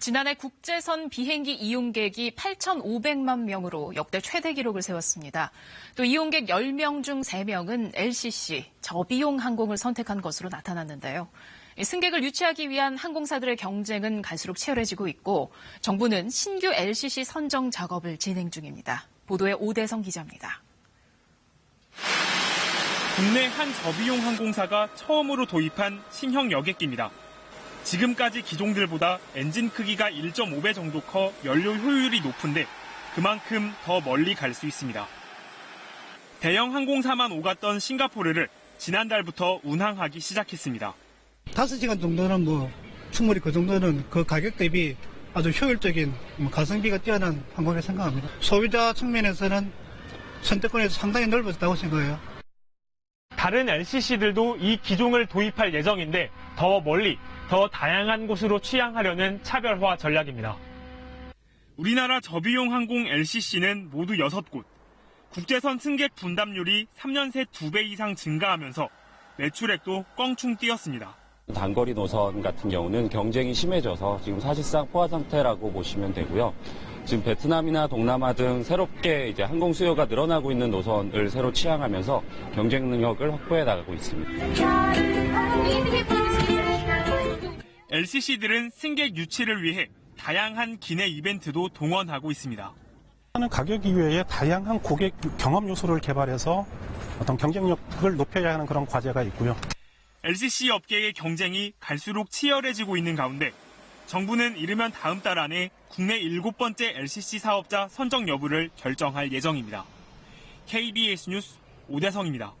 지난해 국제선 비행기 이용객이 8,500만 명으로 역대 최대 기록을 세웠습니다. 또 이용객 10명 중 3명은 LCC, 저비용 항공을 선택한 것으로 나타났는데요. 승객을 유치하기 위한 항공사들의 경쟁은 갈수록 치열해지고 있고 정부는 신규 LCC 선정 작업을 진행 중입니다. 보도에 오대성 기자입니다. 국내 한 저비용 항공사가 처음으로 도입한 신형 여객기입니다. 지금까지 기종들보다 엔진 크기가 1.5배 정도 커 연료 효율이 높은데 그만큼 더 멀리 갈 수 있습니다. 대형 항공사만 오갔던 싱가포르를 지난달부터 운항하기 시작했습니다. 5시간 정도는 뭐 충분히 그 정도는 그 가격 대비 아주 효율적인 뭐 가성비가 뛰어난 항공이라고 생각합니다. 소비자 측면에서는 선택권이 상당히 넓어졌다고 생각해요. 다른 LCC들도 이 기종을 도입할 예정인데 더 멀리, 더 다양한 곳으로 취향하려는 차별화 전략입니다. 우리나라 저비용 항공 LCC는 모두 6곳. 국제선 승객 분담률이 3년 새 2배 이상 증가하면서 매출액도 껑충 뛰었습니다. 단거리 노선 같은 경우는 경쟁이 심해져서 지금 사실상 포화 상태라고 보시면 되고요. 지금 베트남이나 동남아 등 새롭게 이제 항공 수요가 늘어나고 있는 노선을 새로 취향하면서 경쟁 능력을 확보해 나가고 있습니다. LCC들은 승객 유치를 위해 다양한 기내 이벤트도 동원하고 있습니다. 하는 가격 이외에 다양한 고객 경험 요소를 개발해서 어떤 경쟁력을 높여야 하는 그런 과제가 있고요. LCC 업계의 경쟁이 갈수록 치열해지고 있는 가운데 정부는 이르면 다음 달 안에 국내 일곱 번째 LCC 사업자 선정 여부를 결정할 예정입니다. KBS 뉴스 오대성입니다.